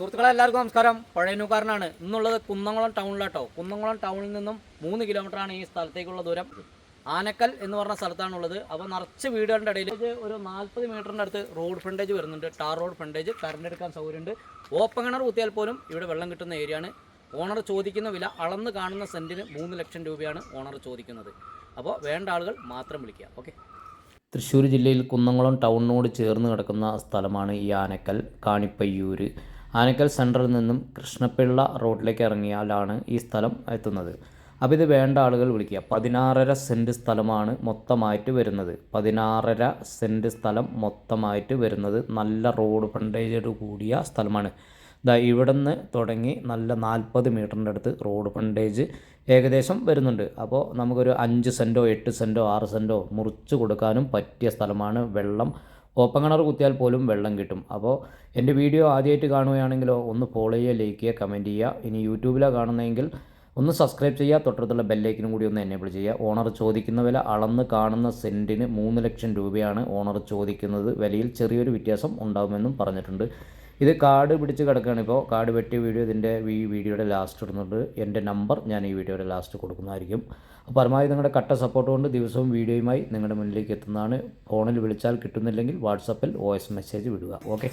സുഹൃത്തുക്കളെ എല്ലാവർക്കും നമസ്കാരം. പഴയനൂക്കാരനാണ് ഇന്നുള്ളത് കുന്നംകുളം ടൗണിലാട്ടോ. കുന്നംകുളം ടൗണിൽ നിന്നും മൂന്ന് കിലോമീറ്ററാണ് ഈ സ്ഥലത്തേക്കുള്ള ദൂരം. ആനക്കൽ എന്ന് പറഞ്ഞ സ്ഥലത്താണുള്ളത്. അപ്പോൾ നിറച്ച് വീടുകളുടെ ഇടയിൽ ഒരു നാൽപ്പത് മീറ്ററിന്റെ അടുത്ത് റോഡ് ഫ്രണ്ടേജ് വരുന്നുണ്ട്. Tar road frontage. കറണ്ട് എടുക്കാൻ സൗകര്യമുണ്ട്. ഓപ്പൺ കിണർ കുത്തിയാൽ പോലും ഇവിടെ വെള്ളം കിട്ടുന്ന ഏരിയയാണ്. ഓണർ ചോദിക്കുന്ന വില അളന്ന് കാണുന്ന സെന്റിന് മൂന്ന് ലക്ഷം രൂപയാണ് ഓണർ ചോദിക്കുന്നത്. അപ്പോൾ വേണ്ട ആളുകൾ മാത്രം വിളിക്കുക. ഓക്കെ. തൃശ്ശൂർ ജില്ലയിൽ കുന്നംകുളം ടൗണിനോട് ചേർന്ന് കിടക്കുന്ന സ്ഥലമാണ് ഈ ആനക്കൽ കാണിപ്പയ്യൂർ ആനക്കൽ സെന്ററിൽ നിന്നും കൃഷ്ണപിള്ള റോഡിലേക്ക് ഇറങ്ങിയാലാണ് ഈ സ്ഥലം എത്തുന്നത്. അപ്പോൾ ഇത് വേണ്ട ആളുകൾ വിളിക്കുക. പതിനാറര സെന്റ് സ്ഥലമാണ് മൊത്തമായിട്ട് വരുന്നത്. പതിനാറര സെന്റ് സ്ഥലം മൊത്തമായിട്ട് വരുന്നത് നല്ല റോഡ് ഫ്രണ്ടേജോട് കൂടിയ സ്ഥലമാണ്. ഇതാ ഇവിടെ നിന്ന് തുടങ്ങി നല്ല നാൽപ്പത് മീറ്ററിന്റെ അടുത്ത് റോഡ് ഫ്രണ്ടേജ് ഏകദേശം വരുന്നുണ്ട്. അപ്പോൾ നമുക്കൊരു അഞ്ച് സെന്റോ എട്ട് സെന്റോ ആറ് സെന്റോ മുറിച്ച് കൊടുക്കാനും പറ്റിയ സ്ഥലമാണ് വെള്ളം ഓപ്പൺ കിണർ കുത്തിയാൽ പോലും വെള്ളം കിട്ടും. അപ്പോൾ എന്റെ വീഡിയോ ആദ്യമായിട്ട് കാണുകയാണെങ്കിലോ ഒന്ന് ഫോളോ ചെയ്യുക ലൈക്ക് ചെയ്യുക കമന്റ് ചെയ്യുക. ഇനി യൂട്യൂബിലാണ് കാണുന്നതെങ്കിൽ ഒന്ന് സബ്സ്ക്രൈബ് ചെയ്യുക തൊട്ടടുത്തുള്ള ബെല്ലൈക്കിനും കൂടി ഒന്ന് എനേബിൾ ചെയ്യുക. ഓണർ ചോദിക്കുന്ന വില അളന്ന് കാണുന്ന സെന്റിന് മൂന്ന് ലക്ഷം രൂപയാണ് ഓണർ ചോദിക്കുന്നത്. വിലയിൽ ചെറിയൊരു വ്യത്യാസം ഉണ്ടാകുമെന്നും പറഞ്ഞിട്ടുണ്ട്. ഇത് കാർഡ് പിടിച്ച് കിടക്കുകയാണ് ഇപ്പോൾ. കാർഡ് വെട്ടിയ വീഡിയോ ഇതിന്റെ ഈ വീഡിയോയുടെ ലാസ്റ്റ് ഇടുന്നുണ്ട്. എന്റെ നമ്പർ ഞാൻ ഈ വീഡിയോയുടെ ലാസ്റ്റ് കൊടുക്കുന്നതായിരിക്കും. അപ്പോൾ പരമാവധി നിങ്ങളുടെ കട്ട സപ്പോർട്ട് കൊണ്ട് ദിവസവും വീഡിയോയുമായി നിങ്ങളുടെ മുന്നിലേക്ക് എത്തുന്നതാണ്. ഫോണിൽ വിളിച്ചാൽ കിട്ടുന്നില്ലെങ്കിൽ വാട്സപ്പിൽ വോയിസ് മെസ്സേജ് വിടുക. ഓക്കെ